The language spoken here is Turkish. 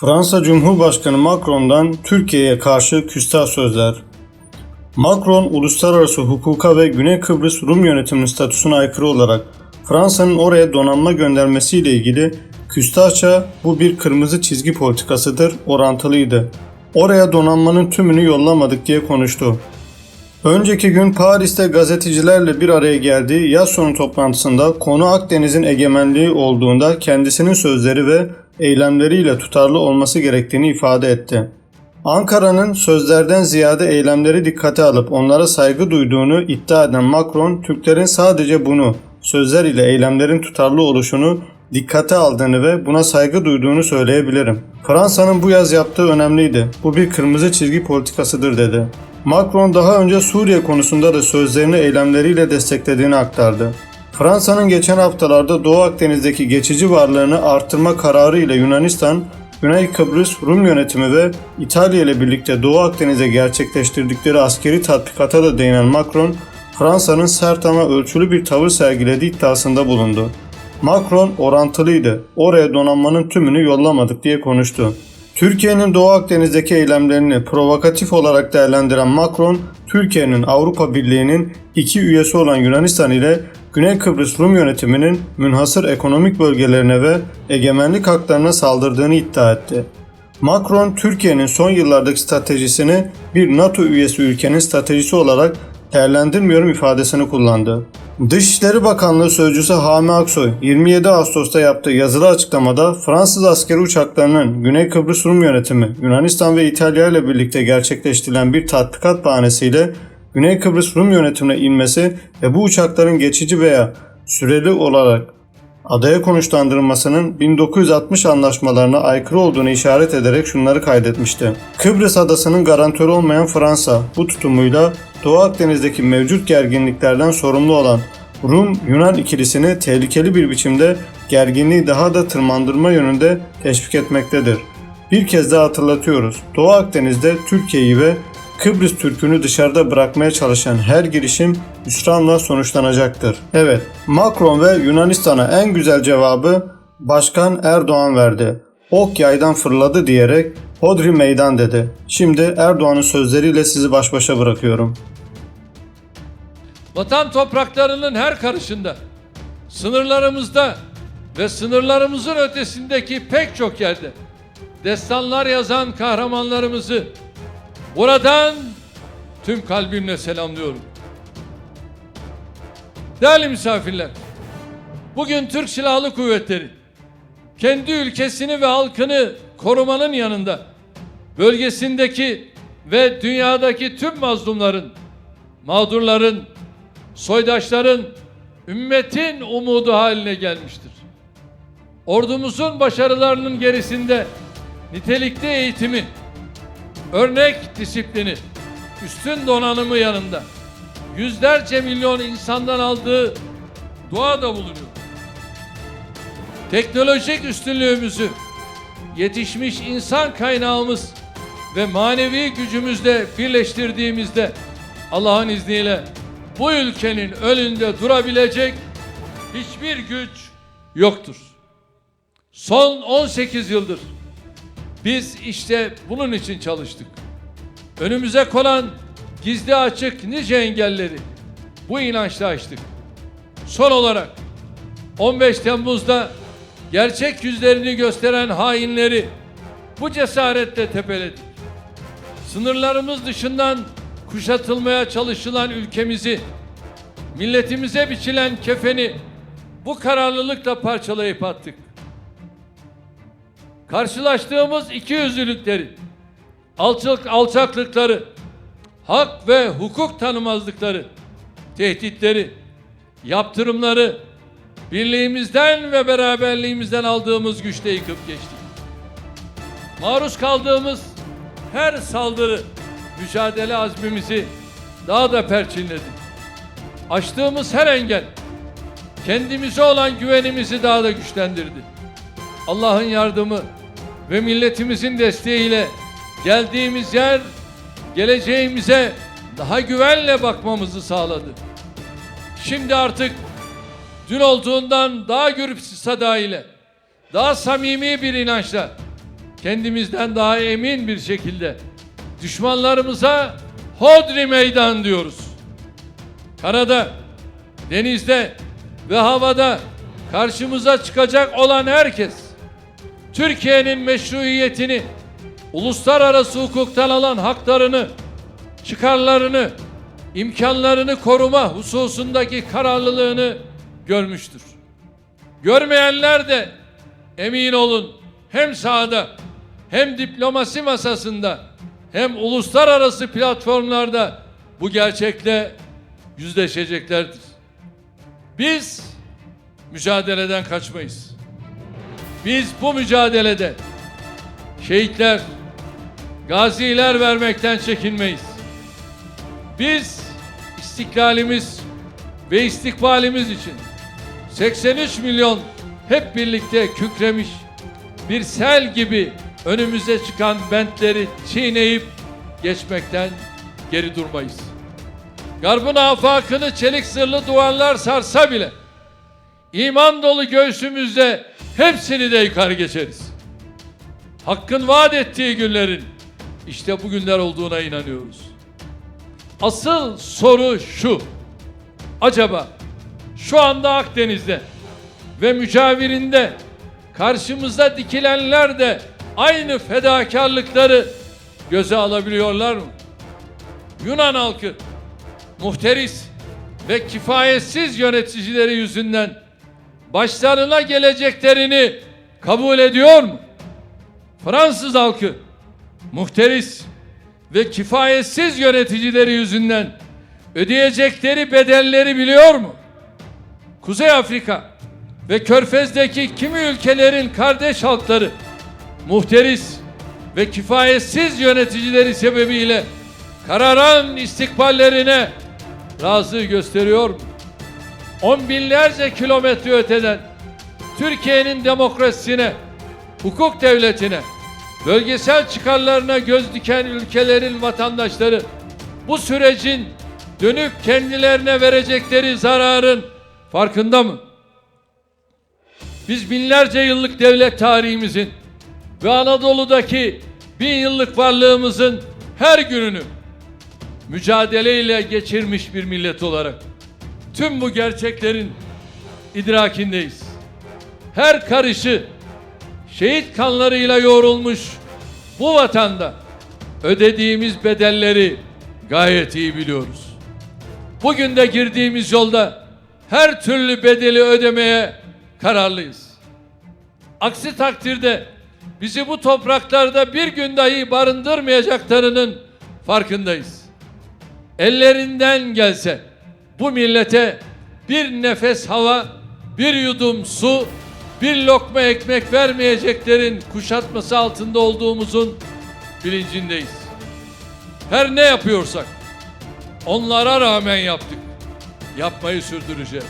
Fransa Cumhurbaşkanı Macron'dan Türkiye'ye karşı küstah sözler. Macron, uluslararası hukuka ve Güney Kıbrıs Rum yönetiminin statüsüne aykırı olarak Fransa'nın oraya donanma göndermesiyle ilgili küstahça bu bir kırmızı çizgi politikasıdır, orantılıydı. Oraya donanmanın tümünü yollamadık diye konuştu. Önceki gün Paris'te gazetecilerle bir araya geldiği yaz sonu toplantısında konu Akdeniz'in egemenliği olduğunda kendisinin sözleri ve eylemleriyle tutarlı olması gerektiğini ifade etti. Ankara'nın sözlerden ziyade eylemleri dikkate alıp onlara saygı duyduğunu iddia eden Macron, Türklerin sadece bunu, sözler ile eylemlerin tutarlı oluşunu dikkate aldığını ve buna saygı duyduğunu söyleyebilirim. Fransa'nın bu yaz yaptığı önemliydi. Bu bir kırmızı çizgi politikasıdır dedi. Macron daha önce Suriye konusunda da sözlerini eylemleriyle desteklediğini aktardı. Fransa'nın geçen haftalarda Doğu Akdeniz'deki geçici varlığını artırma kararı ile Yunanistan, Güney Kıbrıs Rum yönetimi ve İtalya ile birlikte Doğu Akdeniz'e gerçekleştirdikleri askeri tatbikata da değinen Macron, Fransa'nın sert ama ölçülü bir tavır sergilediği iddiasında bulundu. Macron orantılıydı. Oraya donanmanın tümünü yollamadık diye konuştu. Türkiye'nin Doğu Akdeniz'deki eylemlerini provokatif olarak değerlendiren Macron, Türkiye'nin Avrupa Birliği'nin iki üyesi olan Yunanistan ile Güney Kıbrıs Rum yönetiminin münhasır ekonomik bölgelerine ve egemenlik haklarına saldırdığını iddia etti. Macron, Türkiye'nin son yıllardaki stratejisini bir NATO üyesi ülkenin stratejisi olarak değerlendirmiyorum ifadesini kullandı. Dışişleri Bakanlığı Sözcüsü Hami Aksoy 27 Ağustos'ta yaptığı yazılı açıklamada Fransız askeri uçaklarının Güney Kıbrıs Rum yönetimi Yunanistan ve İtalya ile birlikte gerçekleştirilen bir tatbikat bahanesiyle Güney Kıbrıs Rum yönetimine inmesi ve bu uçakların geçici veya süreli olarak adaya konuşlandırılmasının 1960 anlaşmalarına aykırı olduğunu işaret ederek şunları kaydetmişti. Kıbrıs adasının garantörü olmayan Fransa bu tutumuyla Doğu Akdeniz'deki mevcut gerginliklerden sorumlu olan Rum-Yunan ikilisini tehlikeli bir biçimde gerginliği daha da tırmandırma yönünde teşvik etmektedir. Bir kez daha hatırlatıyoruz. Doğu Akdeniz'de Türkiye'yi ve Kıbrıs Türk'ünü dışarıda bırakmaya çalışan her girişim hüsranla sonuçlanacaktır. Evet, Macron ve Yunanistan'a en güzel cevabı Başkan Erdoğan verdi. Ok yaydan fırladı diyerek Hodri meydan dedi. Şimdi Erdoğan'ın sözleriyle sizi baş başa bırakıyorum. Vatan topraklarının her karışında, sınırlarımızda ve sınırlarımızın ötesindeki pek çok yerde destanlar yazan kahramanlarımızı buradan tüm kalbimle selamlıyorum. Değerli misafirler, bugün Türk Silahlı Kuvvetleri kendi ülkesini ve halkını korumanın yanında bölgesindeki ve dünyadaki tüm mazlumların, mağdurların, soydaşların, ümmetin umudu haline gelmiştir. Ordumuzun başarılarının gerisinde nitelikli eğitimi, örnek disiplini, üstün donanımı yanında yüzlerce milyon insandan aldığı dua da bulunuyor. Teknolojik üstünlüğümüzü, yetişmiş insan kaynağımız ve manevi gücümüzle birleştirdiğimizde Allah'ın izniyle bu ülkenin önünde durabilecek hiçbir güç yoktur. Son 18 yıldır biz işte bunun için çalıştık. Önümüze konan gizli açık nice engelleri bu inançla açtık. Son olarak 15 Temmuz'da gerçek yüzlerini gösteren hainleri bu cesaretle tepeledik. Sınırlarımız dışından kuşatılmaya çalışılan ülkemizi, milletimize biçilen kefeni bu kararlılıkla parçalayıp attık. Karşılaştığımız iki yüzlülükleri, alçak, alçaklıkları, hak ve hukuk tanımazlıkları, tehditleri, yaptırımları birliğimizden ve beraberliğimizden aldığımız güçle yıkıp geçtik. Maruz kaldığımız her saldırı mücadele azmimizi daha da perçinledi. Aştığımız her engel kendimize olan güvenimizi daha da güçlendirdi. Allah'ın yardımı ve milletimizin desteğiyle geldiğimiz yer geleceğimize daha güvenle bakmamızı sağladı. Şimdi artık dün olduğundan daha gürüp sadayla, daha samimi bir inançla kendimizden daha emin bir şekilde düşmanlarımıza hodri meydan diyoruz. Karada, denizde ve havada karşımıza çıkacak olan herkes Türkiye'nin meşruiyetini, uluslararası hukuktan alan haklarını, çıkarlarını, imkanlarını koruma hususundaki kararlılığını görmüştür. Görmeyenler de emin olun hem sahada hem diplomasi masasında hem uluslararası platformlarda bu gerçekle yüzleşeceklerdir. Biz mücadeleden kaçmayız. Biz bu mücadelede şehitler, gaziler vermekten çekinmeyiz. Biz istiklalimiz ve istikbalimiz için 83 milyon hep birlikte kükremiş bir sel gibi önümüze çıkan bentleri çiğneyip geçmekten geri durmayız. Garbın afakını çelik sırlı duvarlar sarsa bile iman dolu göğsümüzde hepsini de yıkar geçeriz. Hakkın vaat ettiği günlerin işte bu günler olduğuna inanıyoruz. Asıl soru şu. Acaba şu anda Akdeniz'de ve mücavirinde karşımıza dikilenler de aynı fedakarlıkları göze alabiliyorlar mı? Yunan halkı muhteris ve kifayetsiz yöneticileri yüzünden başlarına geleceklerini kabul ediyor mu? Fransız halkı muhteris ve kifayetsiz yöneticileri yüzünden ödeyecekleri bedelleri biliyor mu? Kuzey Afrika ve Körfez'deki kimi ülkelerin kardeş halkları muhteris ve kifayetsiz yöneticileri sebebiyle kararan istikballerine razı gösteriyor mu? On binlerce kilometre öteden Türkiye'nin demokrasisine, hukuk devletine, bölgesel çıkarlarına göz diken ülkelerin vatandaşları bu sürecin dönüp kendilerine verecekleri zararın farkında mı? Biz binlerce yıllık devlet tarihimizin ve Anadolu'daki bin yıllık varlığımızın her gününü mücadeleyle geçirmiş bir millet olarak tüm bu gerçeklerin idrakindeyiz. Her karışı şehit kanlarıyla yoğrulmuş bu vatanda ödediğimiz bedelleri gayet iyi biliyoruz. Bugün de girdiğimiz yolda her türlü bedeli ödemeye kararlıyız. Aksi takdirde bizi bu topraklarda bir gün dahi barındırmayacaklarının farkındayız. Ellerinden gelse bu millete bir nefes hava, bir yudum su, bir lokma ekmek vermeyeceklerin kuşatması altında olduğumuzun bilincindeyiz. Her ne yapıyorsak onlara rağmen yaptık. Yapmayı sürdüreceğiz.